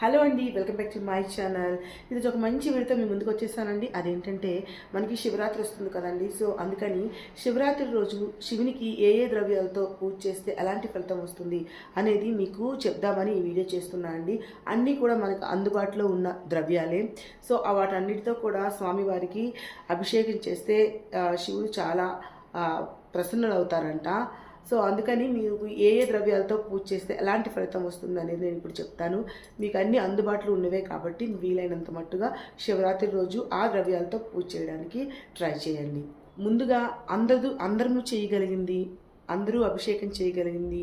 Hello అండి welcome back to my channel. ఇది ఒక మంచి వీడియోతో మీ ముందుకు వచ్చేసానండి. అదేంటంటే మనకి శివరాత్రి వస్తుంది కదండి. సో అందుకని శివరాత్రి రోజు శివునికి ఏ ఏ ద్రవ్యాలతో పూజ చేస్తే ఎలాంటి ఫలితం వస్తుంది అనేది మీకు చెప్దామని ఈ వీడియో చేస్తున్నా అండి. అన్నీ కూడా మనకు అందుబాటులో ఉన్న ద్రవ్యాలే. సో వాటన్నిటితో కూడా స్వామివారికి అభిషేకం చేస్తే శివుడు చాలా ప్రసన్నులవుతారంట. సో అందుకని మీకు ఏ ఏ ద్రవ్యాలతో పూజ చేస్తే ఎలాంటి ఫలితం వస్తుంది అనేది నేను ఇప్పుడు చెప్తాను. మీకు అన్ని అందుబాటులో ఉన్నవే కాబట్టి వీలైనంత మట్టుగా శివరాత్రి రోజు ఆ ద్రవ్యాలతో పూజ చేయడానికి ట్రై చేయండి. ముందుగా అందరూ అందరము చేయగలిగింది అందరూ అభిషేకం చేయగలిగింది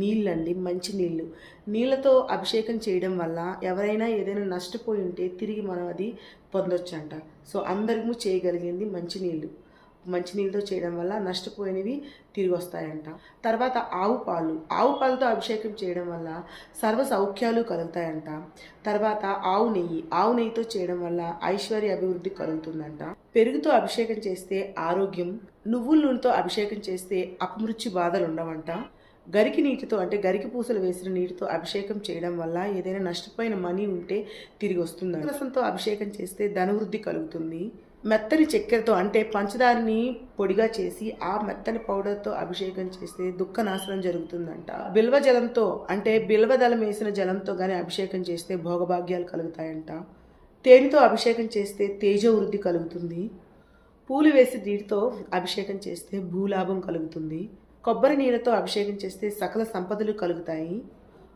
నీళ్ళండి మంచి నీళ్ళు. నీళ్ళతో అభిషేకం చేయడం వల్ల ఎవరైనా ఏదైనా నష్టపోయి ఉంటే తిరిగి మనం అది పొందొచ్చంట. సో అందరము చేయగలిగింది మంచి నీళ్ళు. మంచినీళ్ళతో చేయడం వల్ల నష్టపోయినవి తిరిగి వస్తాయంట తర్వాత ఆవు పాలు. ఆవు పాలతో అభిషేకం చేయడం వల్ల సర్వ సౌఖ్యాలు కలుగుతాయంట. తర్వాత ఆవు నెయ్యి. ఆవు నెయ్యితో చేయడం వల్ల ఐశ్వర్య అభివృద్ధి కలుగుతుందంట. పెరుగుతో అభిషేకం చేస్తే ఆరోగ్యం నువ్వుల నూనెతో అభిషేకం చేస్తే అపమృత్యు బాధలు ఉండవంట గరికి నీటితో అంటే గరికి పూసలు వేసిన నీటితో అభిషేకం చేయడం వల్ల ఏదైనా నష్టపోయిన మనీ ఉంటే తిరిగి వస్తుంది రసంతో అభిషేకం చేస్తే ధనవృద్ధి కలుగుతుంది. మెత్తని చక్కెరతో అంటే పంచదారని పొడిగా చేసి ఆ మెత్తని పౌడర్తో అభిషేకం చేస్తే దుఃఖ నాశనం జరుగుతుందంట. బిల్వ జలంతో అంటే బిల్వ దళం వేసిన జలంతో కానీ అభిషేకం చేస్తే భోగభాగ్యాలు కలుగుతాయంట. తేనెతో అభిషేకం చేస్తే తేజో వృద్ధి కలుగుతుంది. పూలు వేసి నీటితో అభిషేకం చేస్తే భూలాభం కలుగుతుంది. కొబ్బరి నీళ్ళతో అభిషేకం చేస్తే సకల సంపదలు కలుగుతాయి.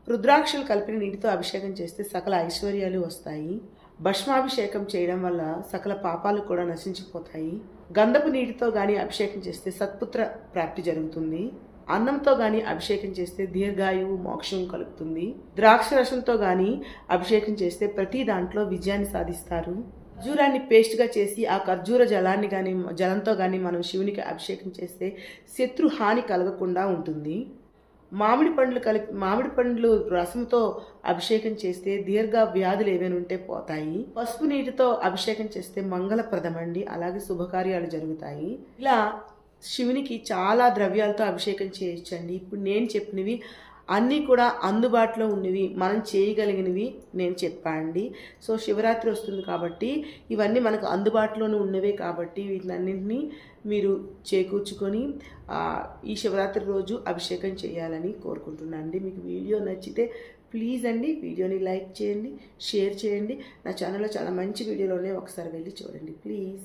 రుద్రాక్షలు కలిపిన నీటితో అభిషేకం చేస్తే సకల ఐశ్వర్యాలు వస్తాయి. భస్మాభిషేకం చేయడం వల్ల సకల పాపాలు కూడా నశించిపోతాయి. గంధపు నీటితో కానీ అభిషేకం చేస్తే సత్పుత్ర ప్రాప్తి జరుగుతుంది. అన్నంతో గాని అభిషేకం చేస్తే దీర్ఘాయువు మోక్షం కలుగుతుంది. ద్రాక్ష రసంతో గాని అభిషేకం చేస్తే ప్రతి దాంట్లో విజయాన్ని సాధిస్తారు. ఖర్జూరాన్ని పేస్ట్గా చేసి ఆ ఖర్జూర జలాన్ని కానీ జలంతో కానీ మనం శివునికి అభిషేకం చేస్తే శత్రు హాని కలగకుండా ఉంటుంది. మామిడి పండ్లు కలిపి మామిడి పండ్లు రసంతో అభిషేకం చేస్తే దీర్ఘ వ్యాధులు ఏమైనా ఉంటే పోతాయి. పసుపు నీటితో అభిషేకం చేస్తే మంగళప్రదమండి. అలాగే శుభకార్యాలు జరుగుతాయి. ఇలా శివునికి చాలా ద్రవ్యాలతో అభిషేకం చేయొచ్చండి. ఇప్పుడు నేను చెప్పినవి అన్నీ కూడా అందుబాటులో ఉన్నవి మనం చేయగలిగినవి నేను చెప్పండి సో శివరాత్రి వస్తుంది కాబట్టి ఇవన్నీ మనకు అందుబాటులోనే ఉన్నవే కాబట్టి వీటినన్నింటినీ మీరు చేకూర్చుకొని ఈ శివరాత్రి రోజు అభిషేకం చేయాలని కోరుకుంటున్నాను అండి. మీకు వీడియో నచ్చితే ప్లీజ్ అండి వీడియోని లైక్ చేయండి షేర్ చేయండి. నా ఛానల్లో చాలా మంచి వీడియోలోనే ఒకసారి వెళ్ళి చూడండి. ప్లీజ్.